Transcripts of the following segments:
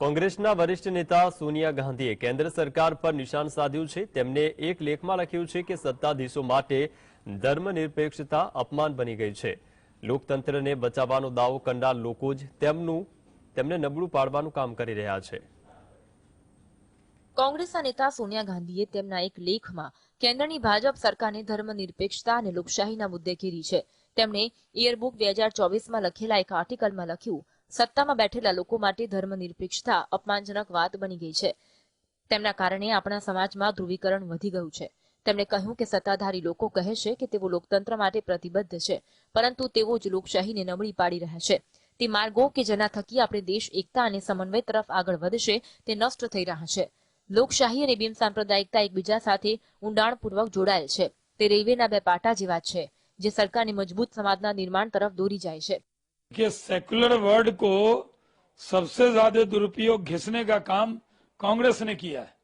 કોંગ્રેસના વરિષ્ઠ નેતા સોનિયા ગાંધીએ કેન્દ્ર સરકાર પર નિશાન સાધ્યું છે. તેમને એક લેખમાં લખ્યું છે કે સત્તાધીશો માટે ધર્મનિરપેક્ષતા અપમાન બની ગઈ છે. લોકતંત્રને બચાવવાનો દાવો કરનાર લોકો જ તેમનું, તેમને નબળું પાડવાનું કામ કરી રહ્યા છે. કોંગ્રેસના નેતા સોનિયા ગાંધીએ તેમના એક લેખમાં કેન્દ્રની ભાજપ સરકારને ધર્મનિરપેક્ષતા અને લોકશાહીના મુદ્દે ઘેરી છે. તેમણે ઇયરબુક બે હજાર ચોવીસમાં લખેલા એક આર્ટિકલમાં લખ્યું સત્તામાં બેઠેલા લોકો માટે ધર્મનિરપેક્ષતા અપમાનજનક વાત બની ગઈ છે. તેમના કારણે આપણા સમાજમાં ધ્રુવીકરણ વધી ગયું છે. તેમણે કહ્યું કે સત્તાધારી લોકો કહે છે કે તેઓ લોકતંત્ર માટે પ્રતિબદ્ધ છે, પરંતુ તેઓ જ લોકશાહીને નબળી પાડી રહ્યા છે. તે માર્ગો કે જેના થકી આપણે દેશ, એકતા અને સમન્વય તરફ આગળ વધશે, તે નષ્ટ થઈ રહ્યા છે. લોકશાહી અને બિન સાંપ્રદાયિકતા એકબીજા સાથે ઊંડાણપૂર્વક જોડાયેલ છે. તે રેલવેના બે પાટા જેવા છે, જે સરકારને મજબૂત સમાજના નિર્માણ તરફ દોરી જાય છે. कि सेकुलर वर्ड को सबसे ज़्यादा दुरुपयोग घिसने का काम कांग्रेस ने किया है।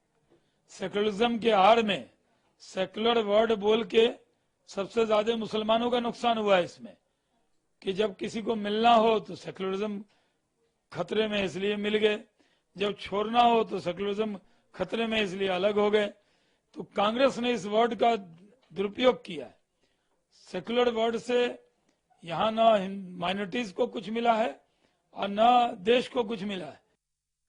सेकुलरिज्म के आड़ में सेकुलर वर्ड बोल के सबसे ज़्यादा मुसलमानों का नुकसान हुआ है इसमें। कि जब किसी को मिलना हो तो सेकुलरिज्म खतरे में इसलिए मिल गए। जब छोड़ना हो तो सेकुलरिज्म खतरे में इसलिए अलग हो गए। तो कांग्रेस ने इस वर्ड का दुरुपयोग किया है। सेकुलर वर्ड से यहाँ न माइनॉरिटीज को कुछ मिला है और न देश को कुछ मिला है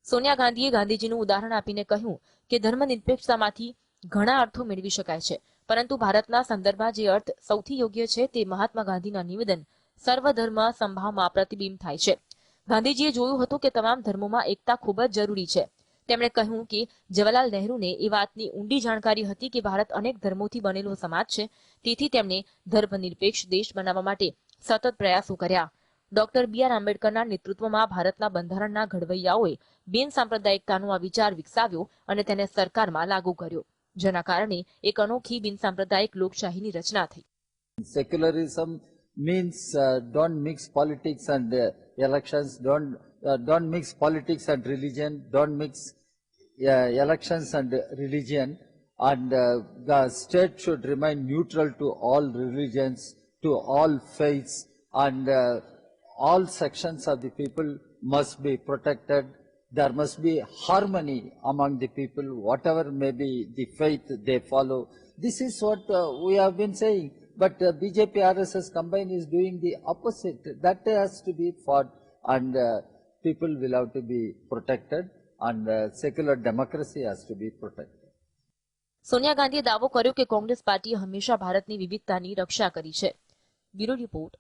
સોનિયા ગાંધીએ ગાંધીજીનું ઉદાહરણ આપીને કહ્યું કે ધર્મનિરપેક્ષતામાંથી ઘણા અર્થો મેળવી શકાય છે પરંતુ ભારતના સંદર્ભમાં જે અર્થ સૌથી યોગ્ય છે તે મહાત્મા ગાંધીના નિવેદન સર્વધર્મ સંભાવમાં પ્રતિબિંબ થાય છે ગાંધીજીએ જોયું હતું કે તમામ ધર્મોમાં એકતા ખૂબ જ જરૂરી છે તેમણે કહ્યું કે જવાહરલાલ નહેરુને એ વાતની ઊંડી જાણકારી હતી કે ભારત અનેક ધર્મોથી બનેલો સમાજ છે. તેથી તેમણે ધર્મનિરપેક્ષ દેશ બનાવવા માટે સતત પ્રયાસો કર્યા. ડોક્ટર બી આર આંબેડકરના નેતૃત્વમાં ભારતના બંધારણના ઘડવૈયાઓએ બિન સાંપ્રદાયિકતાનો આ વિચાર વિકસાવ્યો અને તેને સરકારમાં લાગુ કર્યો જેના કારણે એક અનોખી બિન સાંપ્રદાયિક લોકશાહીની રચના થઈ. Secularism means uh, don't mix politics and uh, elections don't uh, don't mix politics and religion don't mix uh, elections and religion and uh, the state should remain neutral to all religions to all faiths and uh, all sections of the people must be protected. There must be harmony among the people whatever may be the faith they follow. This is what uh, we have been saying but uh, bjp rss combine is doing the opposite. That has to be fought and uh, people will have to be protected and uh, secular democracy has to be protected. Sonia ગાંધીએ દાવો કર્યો કે કોંગ્રેસ પાર્ટીએ હંમેશા ભારતની વિવિધતાની રક્ષા કરી છે. Bureau report.